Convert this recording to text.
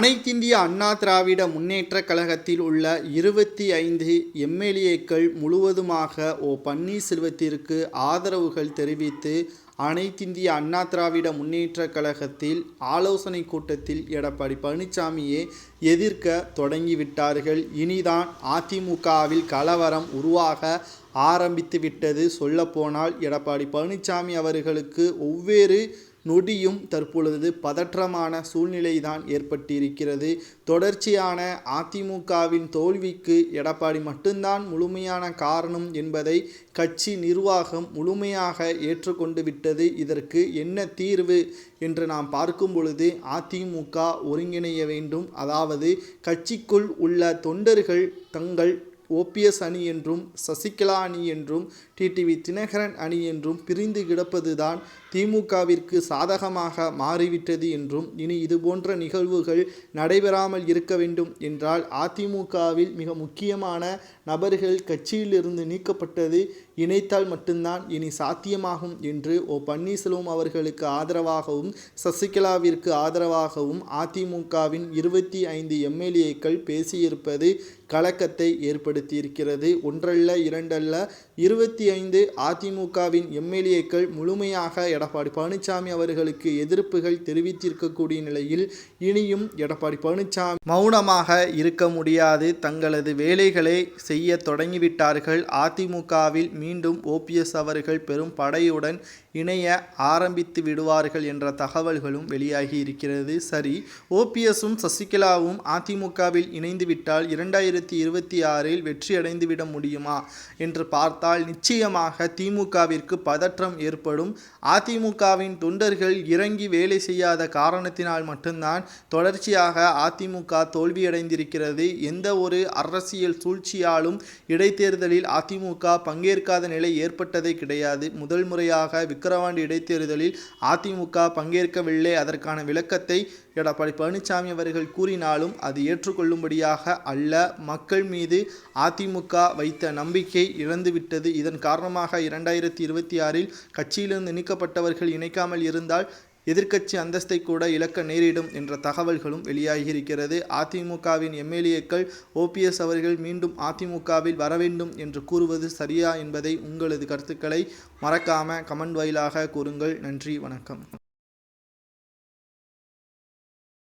அனைத்திந்திய அண்ணா திராவிட முன்னேற்றக் கழகத்தில் உள்ள இருபத்தி ஐந்து எம்எல்ஏக்கள் முழுவதுமாக ஓ பன்னீர்செல்வத்திற்கு ஆதரவுகள் தெரிவித்து அனைத்திந்திய அண்ணா திராவிட முன்னேற்றக் கழகத்தில் ஆலோசனை கூட்டத்தில் எடப்பாடி பழனிசாமியை எதிர்க்க தொடங்கிவிட்டார்கள். இனிதான் அதிமுகவில் கலவரம் உருவாக ஆரம்பித்து விட்டது சொல்லப்போனால் எடப்பாடி பழனிசாமி அவர்களுக்கு ஒவ்வேறு நொடியும் தற்பொழுது பதற்றமான சூழ்நிலைதான் ஏற்பட்டிருக்கிறது. தொடர்ச்சியான அதிமுகவின் தோல்விக்கு எடப்பாடி மட்டும்தான் முழுமையான காரணம் என்பதை கட்சி நிர்வாகம் முழுமையாக ஏற்றுக்கொண்டு விட்டது. இதற்கு என்ன தீர்வு என்று நாம் பார்க்கும் பொழுது அதிமுக ஒருங்கிணைய வேண்டும். அதாவது கட்சிக்குள் உள்ள தொண்டர்கள் தங்கள் ஓபிஎஸ் அணி என்றும் சசிகலா அணி என்றும் டிடிவி தினகரன் அணி என்றும் பிரிந்து கிடப்பதுதான் திமுகவிற்கு சாதகமாக மாறிவிட்டது என்றும் இனி இதுபோன்ற நிகழ்வுகள் நடைபெறாமல் இருக்க வேண்டும் என்றால் அதிமுகவில் மிக முக்கியமான நபர்கள் கட்சியிலிருந்து நீக்கப்பட்டது இணைத்தால் மட்டும்தான் இனி சாத்தியமாகும் என்று ஓ பன்னீர்செல்வம் அவர்களுக்கு ஆதரவாகவும் சசிகலாவிற்கு ஆதரவாகவும் அதிமுகவின் இருபத்தி ஐந்து எம்எல்ஏக்கள் பேசியிருப்பது கலக்கத்தை ஏற்படுத்தியிருக்கிறது. ஒன்றல்ல இரண்டல்ல இருபத்தி ஐந்து அதிமுகவின் எம்எல்ஏக்கள் முழுமையாக எடப்பாடி பழனிசாமி அவர்களுக்கு எதிர்ப்புகள் தெரிவித்திருக்கக்கூடிய நிலையில் இனியும் எடப்பாடி பழனிசாமி மௌனமாக இருக்க முடியாது. தங்களது வேலைகளை செய்ய தொடங்கிவிட்டார்கள். அதிமுகவில் மீண்டும் ஓபிஎஸ் அவர்கள் பெரும் படையுடன் இணைய ஆரம்பித்து விடுவார்கள் என்ற தகவல்களும் வெளியாகி இருக்கிறது. சரி ஓபிஎஸும் சசிகலாவும் அதிமுகவில் இணைந்துவிட்டால் இரண்டாயிரத்தி இருபத்தி ஆறில் வெற்றி அடைந்து விட முடியுமா என்று பார்த்தால் நிச்சயமாக திமுகவிற்கு பதற்றம் ஏற்படும். அதிமுகவின் தொண்டர்கள் இறங்கி வேலை செய்யாத காரணத்தினால் மட்டும்தான் தொடர்ச்சியாக அதிமுக தோல்வியடைந்திருக்கிறது. எந்த ஒரு அரசியல் சூழ்ச்சியாலும் இடைத்தேர்தலில் அதிமுக பங்கேற்காத நிலை ஏற்பட்டதே கிடையாது. முதல் முறையாக விக்கிரவாண்டி இடைத்தேர்தலில் அதிமுக பங்கேற்கவில்லை. அதற்கான விளக்கத்தை எடப்பாடி பழனிசாமி அவர்கள் கூறினாலும் அது ஏற்றுக்கொள்ளும்படியாக அல்ல. மக்கள் மீது அதிமுக வைத்த நம்பிக்கை இழந்துவிட்டது. இதன் காரணமாக இரண்டாயிரத்தி இருபத்தி ஆறில் கட்சியிலிருந்து நீக்கப்பட்டவர்கள் இணைக்காமல் இருந்தால் எதிர்க்கட்சி அந்தஸ்தை கூட இழக்க நேரிடும் என்ற தகவல்களும் வெளியாகியிருக்கிறது. அதிமுகவின் எம்எல்ஏக்கள் ஓபிஎஸ் அவர்கள் மீண்டும் அதிமுகவில் வர வேண்டும் என்று கூறுவது சரியா என்பதை உங்களது கருத்துக்களை மறக்காம கமெண்ட் வாயிலாக கூறுங்கள். நன்றி வணக்கம்.